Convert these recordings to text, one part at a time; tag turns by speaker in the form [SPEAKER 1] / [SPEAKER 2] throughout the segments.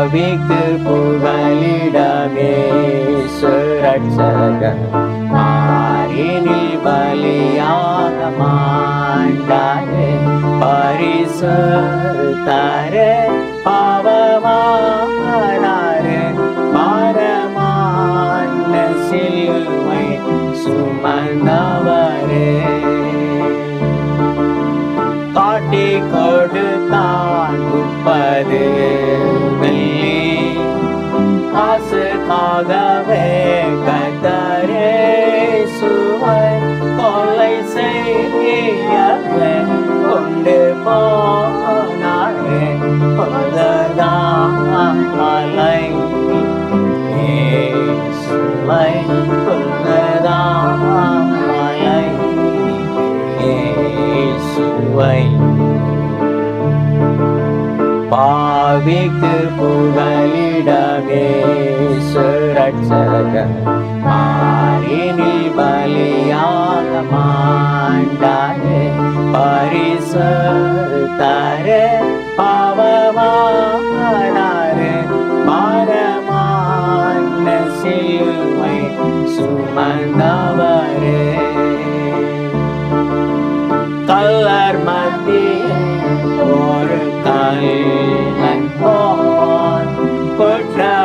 [SPEAKER 1] பாவிக்கு புகலிடமே. சுரட்சக மாறினில் பலியாக மாண்டாரே பரிசு தர பாவமானாரே. பாரமான சிலுவை சுமந்தா காசுக்காகவே கத்தரே சுவை கொலை செய்யவே கொண்டு போனாரே கொல்லதான் மலை. சுவை கொல்லதான் மலை. சுவை பாவிக்கு புகலிடமே. சுரட்சக மாறினில் பலியாக மாண்டாரே பரிசு தர பாவமானாரே. பாரமான சிலுவை சுமந்தவர்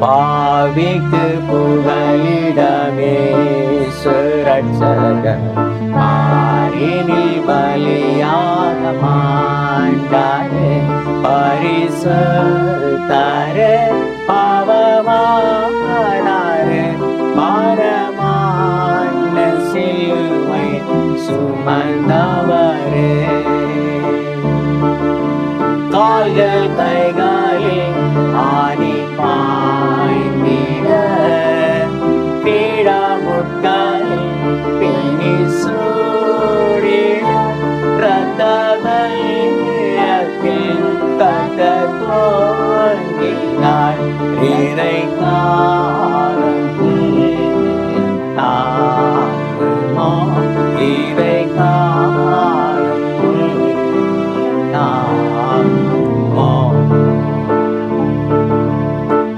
[SPEAKER 1] பாவிக்கு புகலிடமே. சுரட்சக மாறினில் பலியாக மாண்டாரே பரிசு தர பாவமானாரே. பாரமான சிலுவை சுமந்தவரே. கால்கள் கைகளில்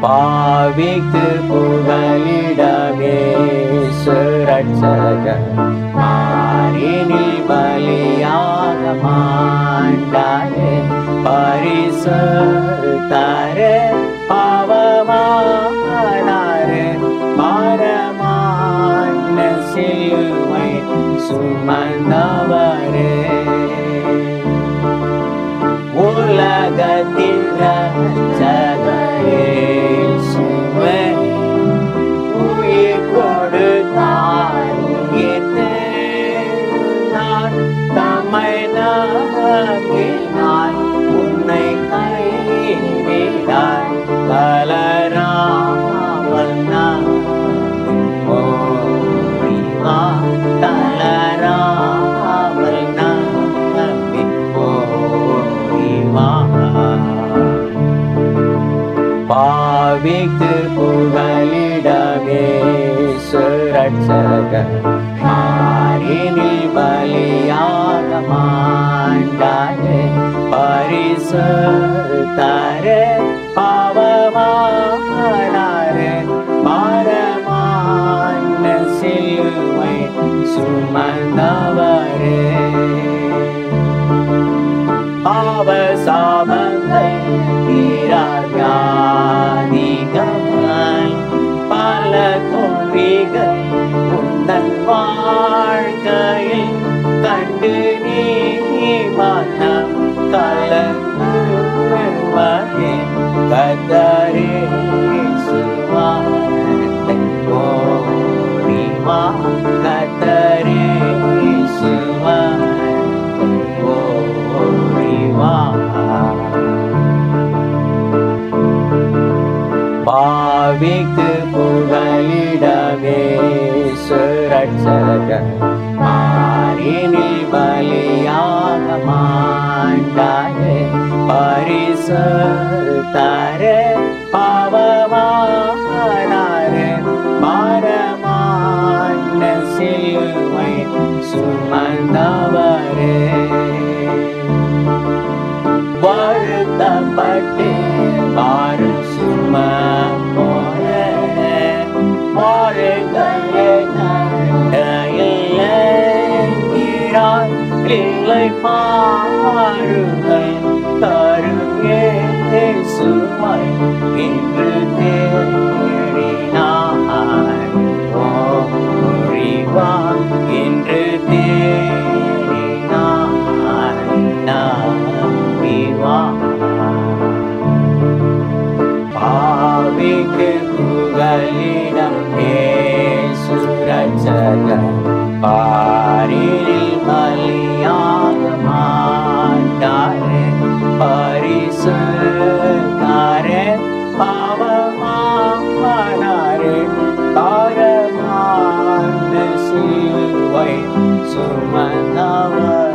[SPEAKER 1] பாவிக்கு புகலிடமே. சுரட்சக மாறினில் பலியாக மாண்டாயே. பரிசு தர பாவமானாரே. பரமான சிலுவை சுமந்தா நம்பினார், உன்னை கைவிடார். தளராமல் நம்பி தளராமல் நம்பி பாவிக்கு புகலிடமே சுரட்சக மாறினில் பலியாகமா மாண்டாரே பரிசுத்தாரே பாவமானாரே பாரமான சிலுவை சுமந்தவரே பாவ சாபங்கள் தீராவியாதிகள் பல தோல்விகள் உந்தன் வாழ்க்கையில் கண்டு நீ மனம் கலந்து கதரே சுவாரத்தை கதரே சுவாரத்தை பாவிக்கு புகலிடமே சுரட்சக மாறினில் பலியாக மாண்டாயே பரிசு தர பாவமானாரே பாரமான சிலுவை சுமந்தவரே வருத்தப்பட்டு பாரு சும இல்லை பாருங்கள் தருங்கே சுமை இன்று தேடினார் ஓரிவா இன்று தேடினார் நம்பிவா பாவிக்கு புகலிடம் ஏசுரட்சகர் பாரில் மலியாக மாட்டாரே பரிசுத்தாரே பாவமானாரே பாரமான் சிலுவை சுமந்தவர்.